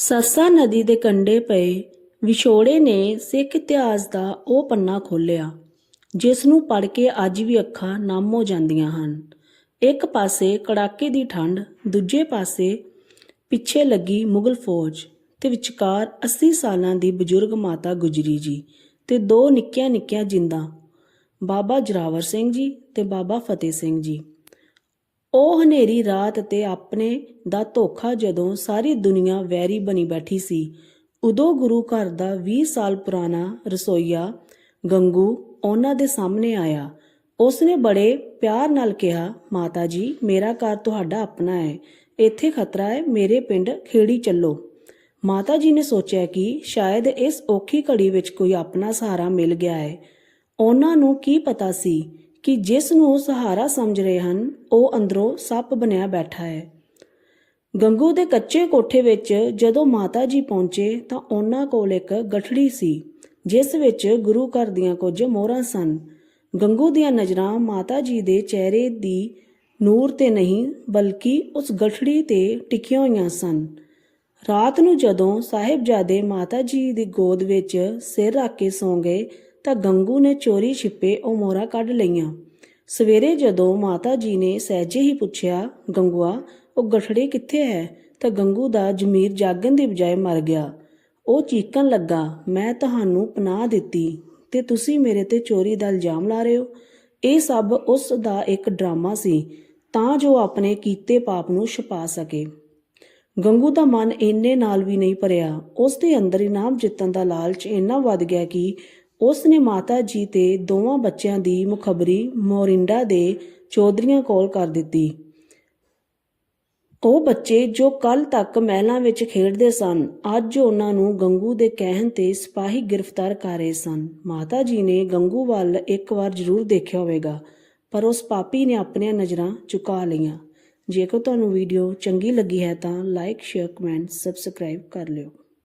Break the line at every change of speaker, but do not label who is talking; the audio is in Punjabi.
ਸਰਸਾ ਨਦੀ ਦੇ ਕੰਢੇ ਪਏ ਵਿਛੋੜੇ ਨੇ ਸਿੱਖ ਇਤਿਹਾਸ ਦਾ ਉਹ ਪੰਨਾ ਖੋਲ੍ਹਿਆ, ਜਿਸ ਨੂੰ ਪੜ੍ਹ ਕੇ ਅੱਜ ਵੀ ਅੱਖਾਂ ਨਮ ਹੋ ਜਾਂਦੀਆਂ ਹਨ। ਇੱਕ ਪਾਸੇ ਕੜਾਕੇ ਦੀ ਠੰਡ, ਦੂਜੇ ਪਾਸੇ ਪਿੱਛੇ ਲੱਗੀ ਮੁਗਲ ਫੌਜ ਤੇ ਵਿਚਕਾਰ 80 ਸਾਲਾਂ ਦੀ ਬਜ਼ੁਰਗ ਮਾਤਾ ਗੁਜਰੀ ਜੀ ਤੇ ਦੋ ਨਿੱਕੀਆਂ ਨਿੱਕੀਆਂ ਜਿੰਦਾਂ, ਬਾਬਾ ਜਰਾਵਰ ਸਿੰਘ ਜੀ ਤੇ ਬਾਬਾ ਫਤਿਹ ਸਿੰਘ ਜੀ। ਉਹ ਹਨੇਰੀ ਰਾਤ ਤੇ ਆਪਣੇ ਦਾ ਧੋਖਾ ਜਦੋਂ ਸਾਰੀ ਦੁਨੀਆ ਵੈਰੀ ਬਣੀ ਬੈਠੀ ਸੀ। ਉਦੋਂ ਗੁਰੂ ਘਰ ਦਾ 20 ਸਾਲ ਪੁਰਾਣਾ ਰਸੋਈਆ ਗੰਗੂ ਉਹਨਾਂ ਦੇ ਸਾਹਮਣੇ ਆਇਆ। ਉਸਨੇ ਬੜੇ ਪਿਆਰ ਨਾਲ ਕਿਹਾ, ਮਾਤਾ ਜੀ, ਮੇਰਾ ਘਰ ਤੁਹਾਡਾ ਆਪਣਾ ਹੈ। ਇੱਥੇ ਖਤਰਾ ਹੈ, ਮੇਰੇ ਪਿੰਡ ਖੇੜੀ ਚੱਲੋ। ਮਾਤਾ ਜੀ ਨੇ ਸੋਚਿਆ ਕਿ ਸ਼ਾਇਦ ਇਸ ਔਖੀ ਘੜੀ ਵਿੱਚ ਕੋਈ ਆਪਣਾ ਸਹਾਰਾ ਮਿਲ ਗਿਆ ਹੈ। ਉਹਨਾਂ ਨੂੰ ਕੀ ਪਤਾ ਸੀ ਕਿ ਜਿਸ ਨੂੰ ਸਹਾਰਾ ਸਮਝ ਰਹੇ ਹਨ, ਉਹ ਅੰਦਰੋਂ ਸੱਪ ਬਣਿਆ ਬੈਠਾ ਹੈ। ਗੰਗੂ ਦੇ ਕੱਚੇ ਕੋਠੇ ਵਿੱਚ ਜਦੋਂ ਮਾਤਾ ਜੀ ਪਹੁੰਚੇ ਤਾਂ ਉਹਨਾਂ ਕੋਲ ਇੱਕ ਗਠੜੀ ਸੀ, ਜਿਸ ਵਿੱਚ ਗੁਰੂ ਘਰ ਦੀਆਂ ਕੁਝ ਮੋਹਰਾਂ ਸਨ। ਗੰਗੂ ਦੀਆਂ ਨਜ਼ਰਾਂ ਮਾਤਾ ਜੀ ਦੇ ਚਿਹਰੇ ਦੀ ਨੂਰ ਤੇ ਨਹੀਂ, ਬਲਕਿ ਉਸ ਗਠੜੀ ਤੇ ਟਿਕੀਆਂ ਹੋਈਆਂ ਸਨ। ਰਾਤ ਨੂੰ ਜਦੋਂ ਸਾਹਿਬਜ਼ਾਦੇ ਮਾਤਾ ਜੀ ਦੀ ਗੋਦ ਵਿੱਚ ਸਿਰ ਰੱਖ ਕੇ ਸੌਂ ਗਏ ਤਾਂ ਗੰਗੂ ਨੇ ਚੋਰੀ ਛਿਪੇ ਉਹ ਮੋਹਰਾਂ ਕੱਢ ਲਈਆਂ। ਸਵੇਰੇ ਜਦੋਂ ਮਾਤਾ ਜੀ ਨੇ ਸਹਿਜੇ ਹੀ ਪੁੱਛਿਆ, ਗੰਗੂਆ, ਉਹ ਗਠੜੀ ਕਿੱਥੇ ਹੈ? ਤਾਂ ਗੰਗੂ ਦਾ ਜ਼ਮੀਰ ਜਾਗਣ ਦੀ ਬਜਾਏ ਮਰ ਗਿਆ। ਉਹ ਚੀਕਣ ਲੱਗਾ, ਮੈਂ ਤੁਹਾਨੂੰ ਪਨਾਹ ਦਿੱਤੀ, ਤੇ ਤੁਸੀਂ ਮੇਰੇ ਤੇ ਚੋਰੀ ਦਾ ਇਲਜ਼ਾਮ ਲਾ ਰਹੇ ਹੋ? ਇਹ ਸਭ ਉਸ ਦਾ ਇੱਕ ਡਰਾਮਾ ਸੀ, ਤਾਂ ਜੋ ਆਪਣੇ ਕੀਤੇ ਪਾਪ ਨੂੰ ਛੁਪਾ ਸਕੇ। ਗੰਗੂ ਦਾ ਮਨ ਇੰਨੇ ਨਾਲ ਵੀ ਨਹੀਂ ਭਰਿਆ, ਉਸ ਦੇ ਅੰਦਰ ਇਨਾਮ ਜਿੱਤਣ ਦਾ ਲਾਲਚ ਇੰਨਾ ਵੱਧ ਗਿਆ ਕਿ ਉਸ ਨੇ ਮਾਤਾ ਜੀ ਤੇ ਦੋਵਾਂ ਬੱਚਿਆਂ ਦੀ ਮੁਖਬਰੀ ਮੋਰਿੰਡਾ ਦੇ ਚੌਧਰੀਆਂ ਕੋਲ ਕਰ ਦਿੱਤੀ। ਉਹ ਬੱਚੇ ਜੋ ਕੱਲ ਤੱਕ ਮਹਿਲਾਂ ਵਿੱਚ ਖੇਡਦੇ ਸਨ, ਅੱਜ ਉਹਨਾਂ ਨੂੰ ਗੰਗੂ ਦੇ ਕਹਿਣ ਤੇ ਸਿਪਾਹੀ ਗ੍ਰਿਫਤਾਰ ਕਰ ਰਹੇ ਸਨ। ਮਾਤਾ ਜੀ ਨੇ ਗੰਗੂ ਵੱਲ ਇੱਕ ਵਾਰ ਜ਼ਰੂਰ ਦੇਖਿਆ ਹੋਵੇਗਾ, ਪਰ ਉਸ ਪਾਪੀ ਨੇ ਆਪਣੀਆਂ ਨਜ਼ਰਾਂ ਚੁਕਾ ਲਈਆਂ। ਜੇਕਰ ਤੁਹਾਨੂੰ ਵੀਡੀਓ ਚੰਗੀ ਲੱਗੀ ਹੈ ਤਾਂ ਲਾਈਕ, ਸ਼ੇਅਰ, ਕਮੈਂਟ, ਸਬਸਕ੍ਰਾਈਬ ਕਰ ਲਿਓ।